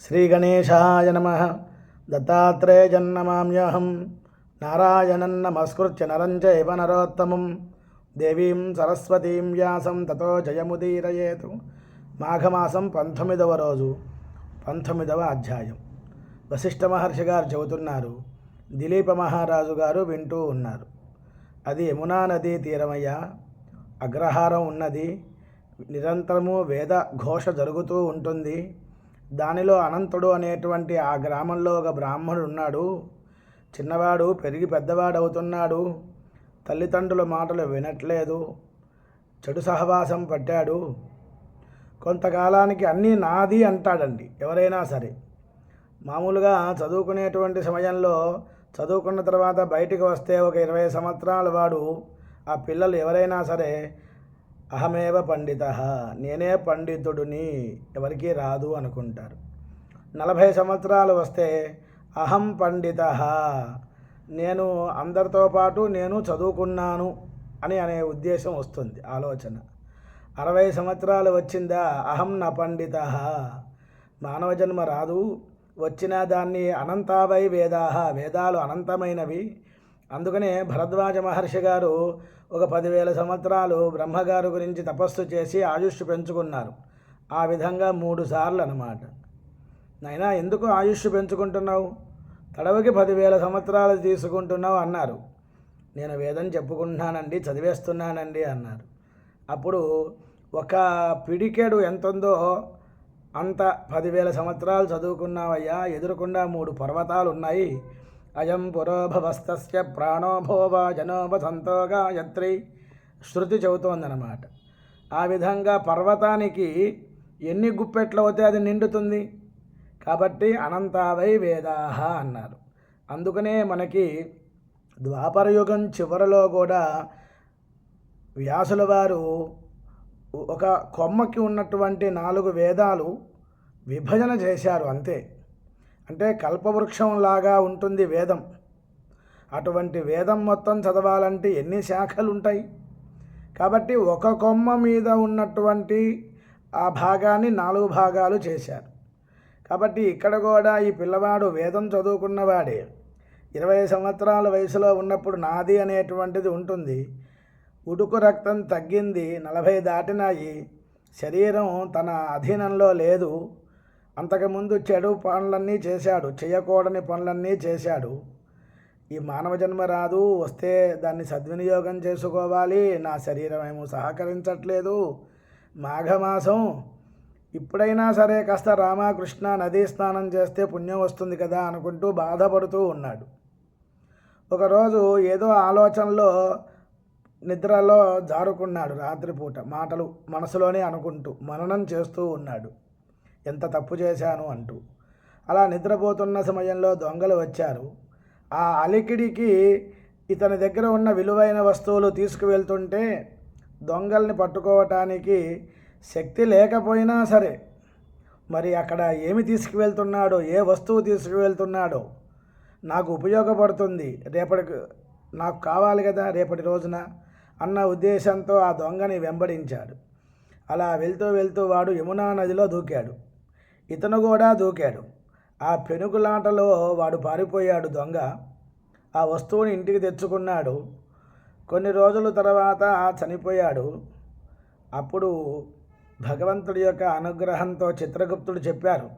శ్రీగణేశాయ నమ. దత్తాత్రేయజన్నమామ్యహం నారాయణం నమస్కృత్య నరం చైవ నరోత్తమం. దేవీం సరస్వతీం వ్యాసం తతో జయముదీరయేతు. మాఘమాసం పంతొమ్మిదవ రోజు పంతొమ్మిదవ అధ్యాయం. వశిష్ఠ మహర్షి గారు చెబుతున్నారు దిలీప మహారాజు గారు వింటూ ఉన్నారు. అది యమునా నదీ తీరమయ్య. అగ్రహారం ఉన్నది. నిరంతరము వేద ఘోష జరుగుతూ ఉంటుంది. దానిలో అనంతుడు అనేటువంటి ఆ గ్రామంలో ఒక బ్రాహ్మణుడు ఉన్నాడు. చిన్నవాడు పెరిగి పెద్దవాడు అవుతున్నాడు తల్లిదండ్రుల మాటలు వినట్లేదు. చెడు సహవాసం పట్టాడు. కొంతకాలానికి అన్నీ నాది అంటాడండి ఎవరైనా సరే. మామూలుగా చదువుకునేటువంటి సమయంలో చదువుకున్న తర్వాత బయటికి వస్తే ఒక ఇరవై సంవత్సరాల వాడు ఆ పిల్లలు ఎవరైనా సరే అహమేవ పండిత నేనే పండితుడిని ఎవరికీ రాదు అనుకుంటారు. నలభై సంవత్సరాలు వస్తే అహం పండిత నేను అందరితో పాటు నేను చదువుకున్నాను అని అనే ఉద్దేశం వస్తుంది ఆలోచన. అరవై సంవత్సరాలు వచ్చిందా అహం న పండిత. మానవ జన్మ రాదు వచ్చిన దాన్ని అనంతావై వేదాహ వేదాలు అనంతమైనవి అందుకనే భరద్వాజ మహర్షి గారు ఒక పదివేల సంవత్సరాలు బ్రహ్మగారు గురించి తపస్సు చేసి ఆయుష్ పెంచుకున్నారు. ఆ విధంగా మూడు సార్లు అన్నమాట నైనా ఎందుకు ఆయుష్ పెంచుకుంటున్నావు? తడవకి పదివేల సంవత్సరాలు తీసుకుంటున్నావు అన్నారు. నేను వేదం చెప్పుకుంటున్నానండి చదివేస్తున్నానండి అన్నారు. అప్పుడు ఒక పిడికెడు ఎంత ఉందో అంత పదివేల సంవత్సరాలు చదువుకున్నావయ్యా ఎదురుకుండా మూడు పర్వతాలు ఉన్నాయి అయం పురోభవస్తస్య ప్రాణోభోవ జనోభ సంతోగా యత్రి శృతి చెబుతోందనమాట ఆ విధంగా పర్వతానికి ఎన్ని గుప్పెట్లు అవుతే అది నిండుతుంది? కాబట్టి అనంతావై వేదాహ అన్నారు. అందుకనే మనకి ద్వాపరయుగం చివరలో కూడా వ్యాసుల వారు ఒక కొమ్మకి ఉన్నటువంటి నాలుగు వేదాలు విభజన చేశారు అంతే. అంటే కల్పవృక్షంలాగా ఉంటుంది వేదం. అటువంటి వేదం మొత్తం చదవాలంటే ఎన్ని శాఖలు ఉంటాయి కాబట్టి ఒక కొమ్మ మీద ఉన్నటువంటి ఆ భాగాన్ని నాలుగు భాగాలు చేశారు. కాబట్టి ఇక్కడ కూడా ఈ పిల్లవాడు వేదం చదువుకున్నవాడే. ఇరవై సంవత్సరాల వయసులో ఉన్నప్పుడు నాది అనేటువంటిది ఉంటుంది. ఉడుకు రక్తం తగ్గింది నలభై దాటినాయి. శరీరం తన అధీనంలో లేదు. అంతకుముందు చెడు పనులన్నీ చేశాడు చేయకూడని పనులన్నీ చేశాడు. ఈ మానవ జన్మ రాదు వస్తే దాన్ని సద్వినియోగం చేసుకోవాలి. నా శరీరం ఏమో సహకరించట్లేదు. మాఘమాసం ఇప్పుడైనా సరే కాస్త రామకృష్ణ నదీ స్నానం చేస్తే పుణ్యం వస్తుంది కదా అనుకుంటూ బాధపడుతూ ఉన్నాడు. ఒకరోజు ఏదో ఆలోచనలో నిద్రలో జారుకున్నాడు రాత్రిపూట. మాటలు మనసులోనే అనుకుంటూ మననం చేస్తూ ఉన్నాడు. ఎంత తప్పు చేశాను అంటూ. అలా నిద్రపోతున్న సమయంలో దొంగలు వచ్చారు. ఆ అలికిడికి ఇతని దగ్గర ఉన్న విలువైన వస్తువులు తీసుకువెళ్తుంటే దొంగల్ని పట్టుకోవటానికి శక్తి లేకపోయినా సరే మరి అక్కడ ఏమి తీసుకువెళ్తున్నాడో ఏ వస్తువు తీసుకువెళ్తున్నాడో నాకు ఉపయోగపడుతుంది. రేపటికి నాకు కావాలి కదా రేపటి రోజున అన్న ఉద్దేశంతో ఆ దొంగని వెంబడించాడు. అలా వెళ్తూ వెళ్తూ వాడు యమునా నదిలో దూకాడు. ఇతను కూడా దూకాడు. ఆ పెనుగులాటలో వాడు పారిపోయాడు దొంగ. ఆ వస్తువుని ఇంటికి తెచ్చుకున్నాడు. కొన్ని రోజుల తర్వాత చనిపోయాడు. అప్పుడు భగవంతుడి యొక్క అనుగ్రహంతో చిత్రగుప్తుడు చెప్పారు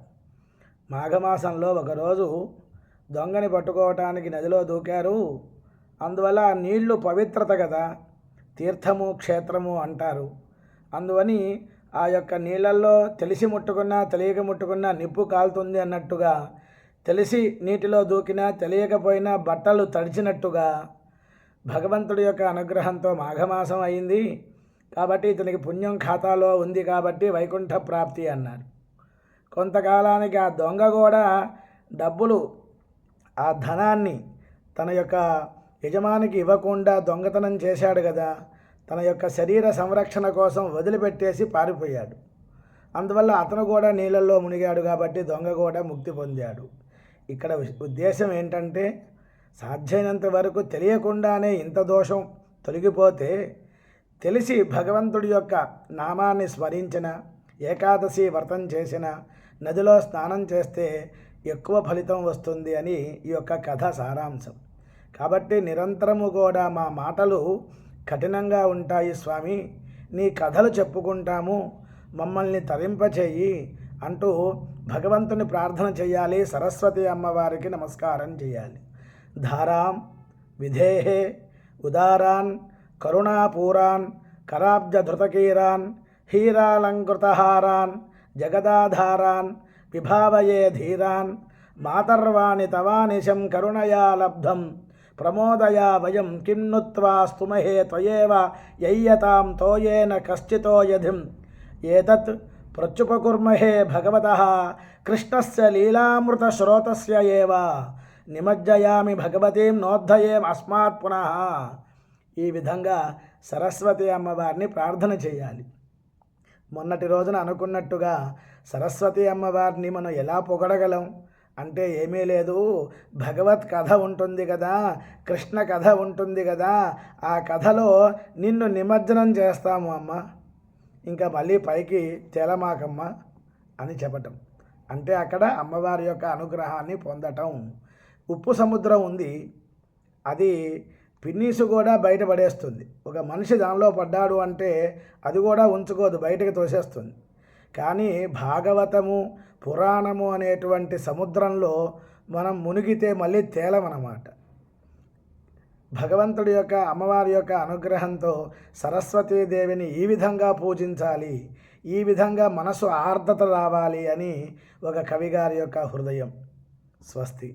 మాఘమాసంలో ఒకరోజు దొంగని పట్టుకోవటానికి నదిలో దూకారు. అందువల్ల నీళ్ళు పవిత్రత కదా తీర్థము క్షేత్రము అంటారు. అందువని ఆ యొక్క నీళ్ళల్లో తెలిసి ముట్టుకున్నా తెలియక ముట్టుకున్నా నిప్పు కాలుతుంది అన్నట్టుగా తెలిసి నీటిలో దూకినా తెలియకపోయినా బట్టలు తడిచినట్టుగా భగవంతుడి యొక్క అనుగ్రహంతో మాఘమాసం అయింది. కాబట్టి ఇతనికి పుణ్యం ఖాతాలో ఉంది కాబట్టి వైకుంఠ ప్రాప్తి అన్నారు. కొంతకాలానికి ఆ దొంగ కూడా డబ్బులు ఆ ధనాన్ని తన యొక్క యజమానికి ఇవ్వకుండా దొంగతనం చేశాడు కదా తన యొక్క శరీర సంరక్షణ కోసం వదిలిపెట్టేసి పారిపోయాడు. అందువల్ల అతను కూడా నీళ్ళల్లో మునిగాడు కాబట్టి దొంగ కూడా ముక్తి పొందాడు. ఇక్కడ ఉద్దేశం ఏంటంటే సాధ్యమైనంత వరకు తెలియకుండానే ఇంత దోషం తొలగిపోతే తెలిసి భగవంతుడి యొక్క నామాన్ని స్మరించిన ఏకాదశి వ్రతం చేసిన నదిలో స్నానం చేస్తే ఎక్కువ ఫలితం వస్తుంది అని ఈ యొక్క కథ సారాంశం. కాబట్టి నిరంతరము కూడా మా మాటలు కఠినంగా ఉంటాయి స్వామి. నీ కథలు చెప్పుకుంటాము. మమ్మల్ని తరింపచేయి అంటూ భగవంతుని ప్రార్థన చేయాలి. సరస్వతి అమ్మవారికి నమస్కారం చేయాలి. ధారాం విధేహే ఉదారాన్ కరుణాపూరాన్ కరాబ్జధృతకీరాన్ హీరాలంకృతహారాన్ జగదాధారాన్ విభావయే ధీరాన్ మాతర్వాణి తవానిశం కరుణయా లబ్ధం ప్రమోదయా వయం కిం నుత్వా స్తుమహే త్వయేవ యయ్యతాం తోయేన కశ్చితో యధిం. ఏతత్ ప్రత్యుపకుర్మహే భగవతः కృష్ణస్య లీలామృతశ్రోతస్య ఏవ. నిమజ్జయామి భగవతీం నోద్ధయేం అస్మాత్ పునః. ఈ విధంగా సరస్వతి అమ్మవారిని ప్రార్థన చేయాలి. మొన్నటి రోజున అనుకున్నట్టుగా సరస్వతి అమ్మవారిని మనం ఎలా పొగడగలం? అంటే ఏమీ లేదు. భగవత్ కథ ఉంటుంది కదా కృష్ణ కథ ఉంటుంది కదా ఆ కథలో నిన్ను నిమజ్జనం చేస్తాము అమ్మ. ఇంకా మళ్ళీ పైకి తేలమాకమ్మ అని చెప్పటం. అంటే అక్కడ అమ్మవారి యొక్క అనుగ్రహాన్ని పొందటం. ఉప్పు సముద్రం ఉంది. అది పిన్నీసు కూడా బయటపడేస్తుంది ఒక మనిషి దానిలో పడ్డాడు అంటే అది కూడా ఉంచుకోదు బయటకు తోసేస్తుంది. కానీ భాగవతము పురాణము అనేటువంటి సముద్రంలో మనం మునిగితే మళ్ళీ తేలమన్నమాట. భగవంతుడి యొక్క అమ్మవారి యొక్క అనుగ్రహంతో సరస్వతీదేవిని ఈ విధంగా పూజించాలి ఈ విధంగా మనసు ఆర్ద్రత రావాలి అని ఒక కవిగారి యొక్క హృదయం స్వస్తి.